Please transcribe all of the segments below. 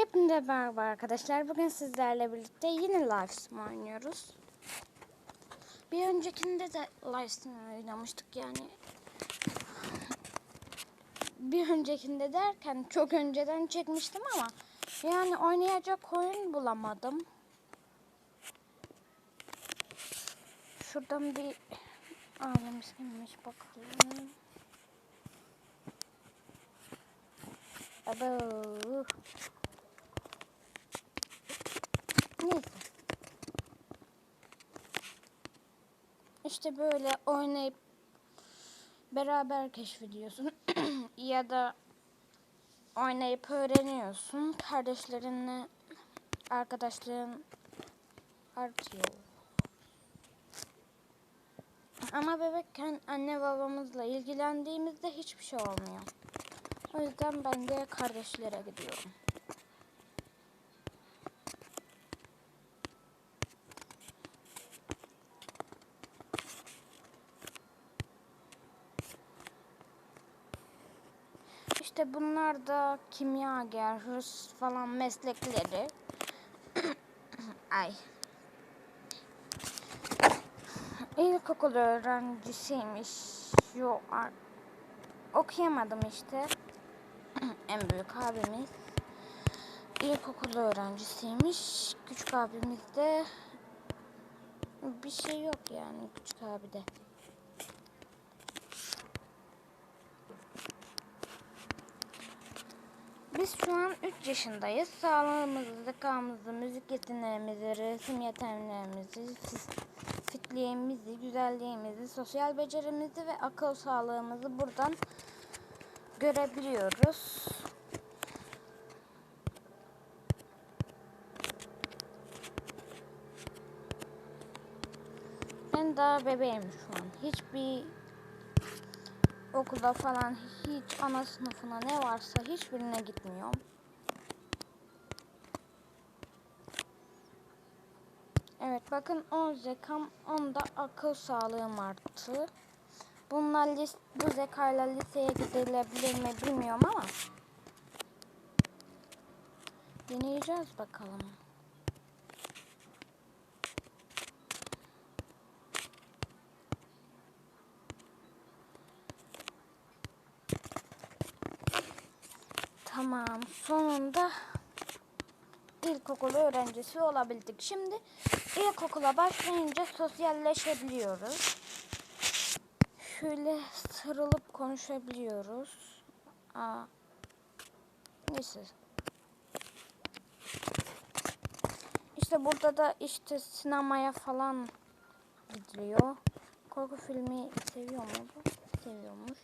Hepinize merhaba arkadaşlar. Bugün sizlerle birlikte yine Livesim oynuyoruz. Bir öncekinde de Livesim oynamıştık yani. Bir öncekinde derken çok önceden çekmiştim ama yani oynayacak oyun bulamadım. Şuradan bir ailemiz kimmiş bakalım. Abo. İşte böyle oynayıp beraber keşfediyorsun ya da oynayıp öğreniyorsun. Kardeşlerinle arkadaşlığın artıyor. Ama bebekken anne babamızla ilgilendiğimizde hiçbir şey olmuyor. O yüzden ben de kardeşlere gidiyorum. İşte bunlar da kimyager, hırs falan meslekleri. Ay. İlkokul öğrencisiymiş. Yo, okuyamadım işte. en büyük abimiz. İlkokul öğrencisiymiş. Küçük abimiz de bir şey yok yani küçük abi Biz şu an 3 yaşındayız. Sağlığımızı, zekamızı, müzik yeteneğimizi, resim yeteneğimizi, fitliğimizi, güzelliğimizi, sosyal becerimizi ve akıl sağlığımızı buradan görebiliyoruz. Ben daha bebeğim şu an. Hiçbir okulda falan hiç ana sınıfına ne varsa hiçbirine gitmiyorum. Evet bakın 10 zekam 10 da akıl sağlığım arttı. Bunlar lis bu zekayla liseye gidilebilir mi bilmiyorum ama deneyeceğiz bakalım. Tamam sonunda ilkokul öğrencisi olabildik. Şimdi ilkokula başlayınca sosyalleşebiliyoruz. Şöyle sarılıp konuşabiliyoruz. Aa, neyse. İşte burada da işte sinemaya falan gidiliyor. Korku filmi seviyor mu? Seviyormuş.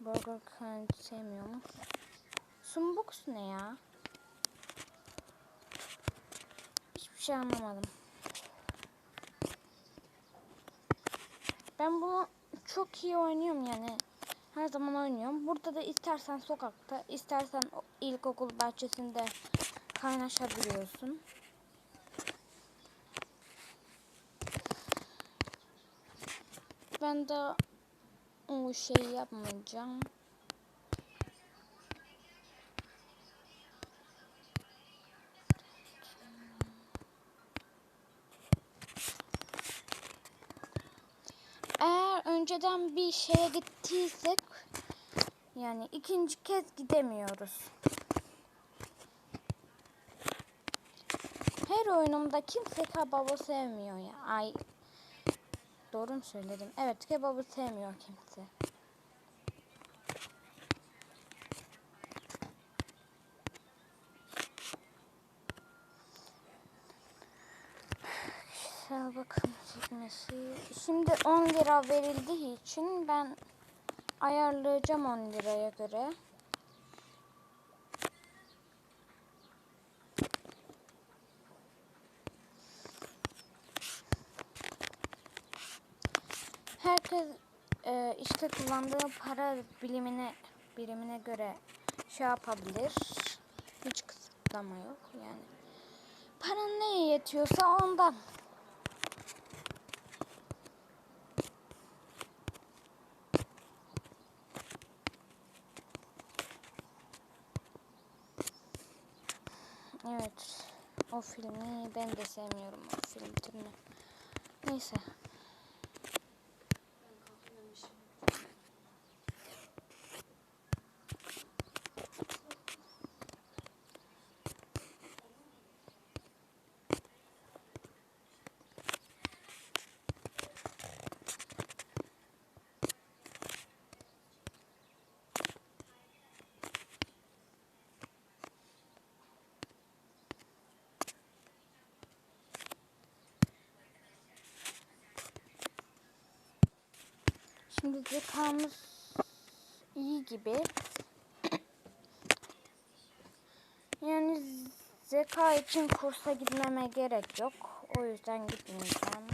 Burger King sevmiyormuş. Sunbox ne ya? Hiçbir şey anlamadım. Ben bunu çok iyi oynuyorum yani. Her zaman oynuyorum. Burada da istersen sokakta, istersen ilkokul bahçesinde kaynaşabiliyorsun. Ben de o şeyi yapmayacağım. Önceden bir şeye gittiysek yani ikinci kez gidemiyoruz. Her oyunumda kimse kebabı sevmiyor ya. Ay doğru mu söyledim? Evet kebabı sevmiyor kimse. Kişisel bakım çekmesi. Şimdi 10 lira verildiği için ben ayarlayacağım 10 liraya göre. Herkes e, işte kullandığı para bilimine birimine göre şey yapabilir. Hiç kısıtlama yok yani. Paran neye yetiyorsa ondan. Evet. O filmi ben de sevmiyorum o film türünü. Neyse. Şimdi zekamız iyi gibi. Yani zeka için kursa gitmeme gerek yok. O yüzden gitmeyeceğim.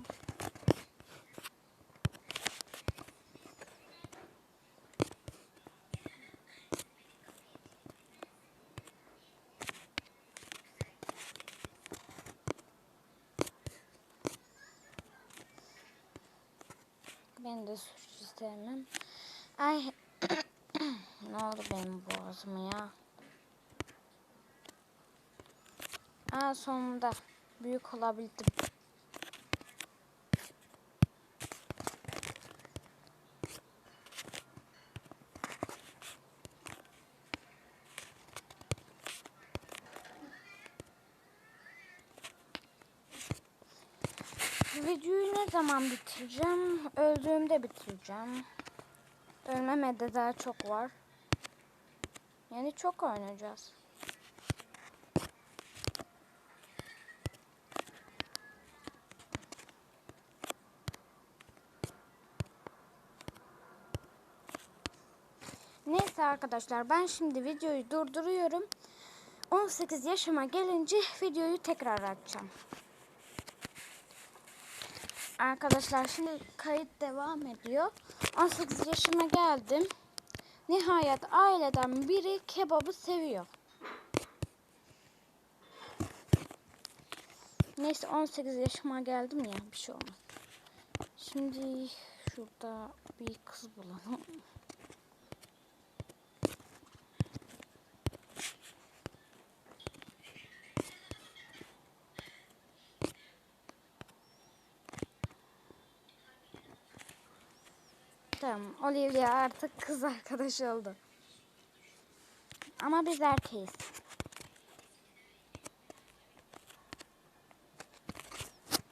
Ben de sushi sevmem. Ay ne oldu benim boğazıma ya? Aa sonunda büyük olabildim. Videoyu ne zaman bitireceğim? Öldüğümde bitireceğim. Ölmeme de daha çok var. Yani çok oynayacağız. Neyse arkadaşlar ben şimdi videoyu durduruyorum. 18 yaşıma gelince videoyu tekrar açacağım. Arkadaşlar şimdi kayıt devam ediyor. 18 yaşıma geldim. Nihayet aileden biri kebabı seviyor. Neyse 18 yaşıma geldim ya bir şey olmaz. Şimdi şurada bir kız bulalım. Tamam Olivia artık kız arkadaş oldu. Ama biz erkeğiz.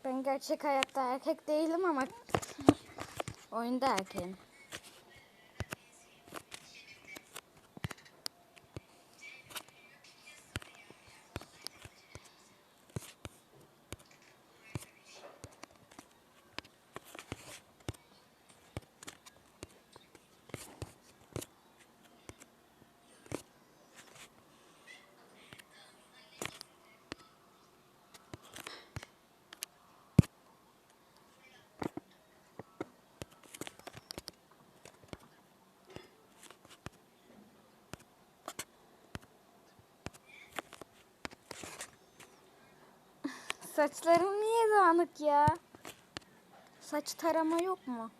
Ben gerçek hayatta erkek değilim ama oyunda erkeğim. Saçlarım niye dağınık ya? Saç tarama yok mu?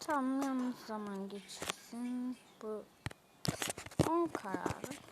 Tamam yalnız zaman geçirsin. Bu on kararı.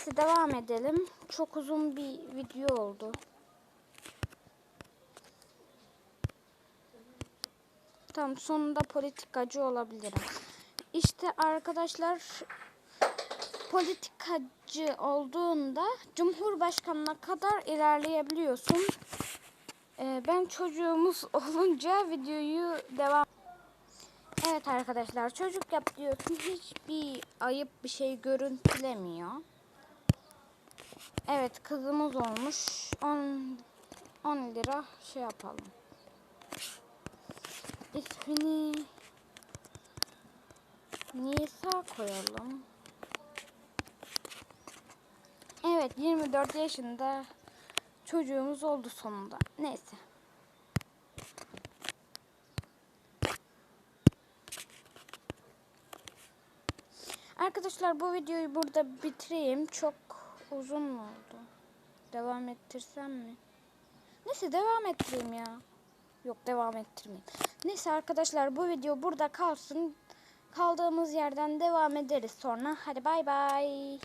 Neyse devam edelim. Çok uzun bir video oldu. Tamam sonunda politikacı olabilirim. İşte arkadaşlar politikacı olduğunda Cumhurbaşkanına kadar ilerleyebiliyorsun. Ee, ben çocuğumuz olunca videoyu devam Evet arkadaşlar çocuk yap diyorsun hiçbir ayıp bir şey görüntülemiyor. Evet kızımız olmuş 10 10 lira şey yapalım. İsmini Nisa koyalım. Evet 24 yaşında çocuğumuz oldu sonunda. Neyse. Arkadaşlar bu videoyu burada bitireyim. Çok uzun mu oldu? Devam ettirsem mi? Neyse devam ettireyim ya. Yok devam ettirmeyeyim. Neyse arkadaşlar bu video burada kalsın. Kaldığımız yerden devam ederiz sonra. Hadi bay bay.